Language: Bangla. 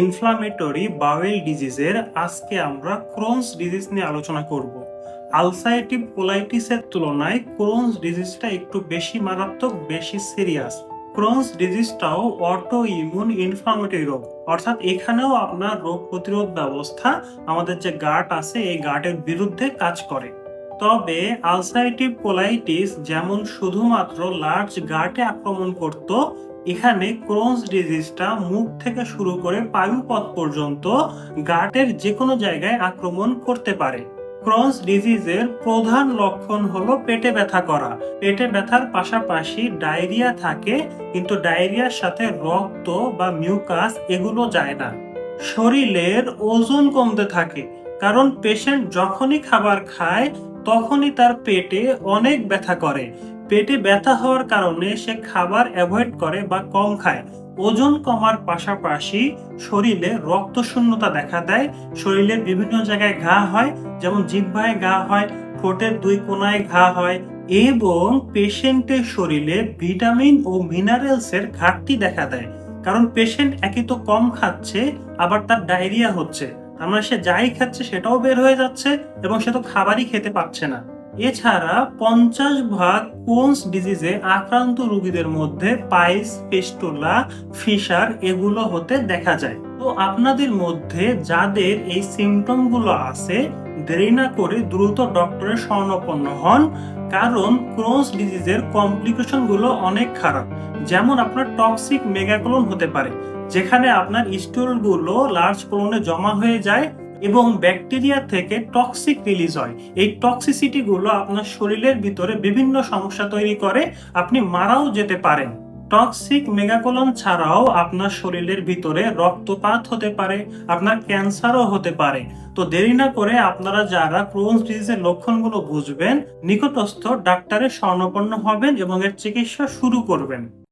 ইনফ্লামেটরি বাওয়েল ডিজিজের আজকে আমরা ক্রোনস ডিজিজ নিয়ে আলোচনা করব। আলসারেটিভ কোলাইটিসের তুলনায় ক্রোনস ডিজিজটা একটু বেশি মারাত্মক, বেশি সিরিয়াস ক্রোনস ডিজিজটাও অটো ইমিউন ইনফ্লামেটরি রোগ। অর্থাৎ এখানেও আপনার রোগ প্রতিরোধ ব্যবস্থা আমাদের যে গার্ড আছে, এই গার্ডের বিরুদ্ধে কাজ করে। তবে আলসারেটিভ কোলাইটিস যেমন শুধুমাত্র লার্জ গার্টে আক্রমণ করত, এখানে ক্রোনস ডিজিজটা মুখ থেকে শুরু করে পায়ুপথ পর্যন্ত গার্টের যে কোনো জায়গায় আক্রমণ করতে পারে। ক্রোনস ডিজিজের প্রধান লক্ষণ হলো পেটে ব্যথা করা। পেটে ব্যথার পাশাপাশি ডায়রিয়া থাকে, কিন্তু ডায়রিয়ার সাথে রক্ত বা মিউকাস এগুলো যায় না। শরীরের ওজন কমতে থাকে, কারণ পেশেন্ট যখনই খাবার খায় তখনই তার পেটে অনেক ব্যথা করে। পেটে ব্যথা হওয়ার কারণে সে খাবার অ্যাভয়েড করে বা কম খায়। ওজন কমার পাশাপাশি শরীরে রক্ত শূন্যতা দেখা দেয়। শরীরের বিভিন্ন জায়গায় ঘা হয়, যেমন জিহ্বায় ঘা হয়, ঠোঁটের দুই কোনায় ঘা হয় এবং পেশেন্টের শরীরে ভিটামিন ও মিনারেলসের ঘাটতি দেখা দেয়। কারণ পেশেন্ট একই তো কম খাচ্ছে, আবার তার ডায়রিয়া হচ্ছে। আমরা সে যাই খাচ্ছে সেটাও বের হয়ে যাচ্ছে এবং সে তো খাবারই খেতে পারছে না। এছাড়া পঞ্চাশ ভাগ কোনস ডিজিজে আক্রান্ত রোগীদের মধ্যে পাইস পেস্টোলা ফিশার এগুলো হতে দেখা যায়। তো আপনাদের মধ্যে যাদের এই সিমটমগুলো আছে, দেরি না করে দ্রুত ডক্টরের শরণাপন্ন হন, কারণ ক্রোনস ডিজিজের কমপ্লিকেশনগুলো অনেক খারাপ। যেমন আপনার টক্সিক মেগাকোলন হতে পারে। যেখানে আপনার স্টুলগুলো লার্জ কোলনে জমা হয়ে যায় এবং ব্যাকটেরিয়া থেকে টক্সিক রিলিজ হয়। এই টক্সিসিটি গুলো আপনার শরীরের ভিতরে বিভিন্ন সমস্যা তৈরি করে, আপনি মারাও যেতে পারেন। টক্সিক মেগাকোলন ছাড়াও আপনার শরীরের ভিতরে রক্তপাত হতে পারে, আপনার ক্যান্সারও হতে পারে। তো দেরি না করে আপনারা যারা ক্রোনস ডিজিজের লক্ষণগুলো বুঝবেন, নিকটস্থ ডাক্তারের স্বর্ণপন্ন হবেন এবং এর চিকিৎসা শুরু করবেন।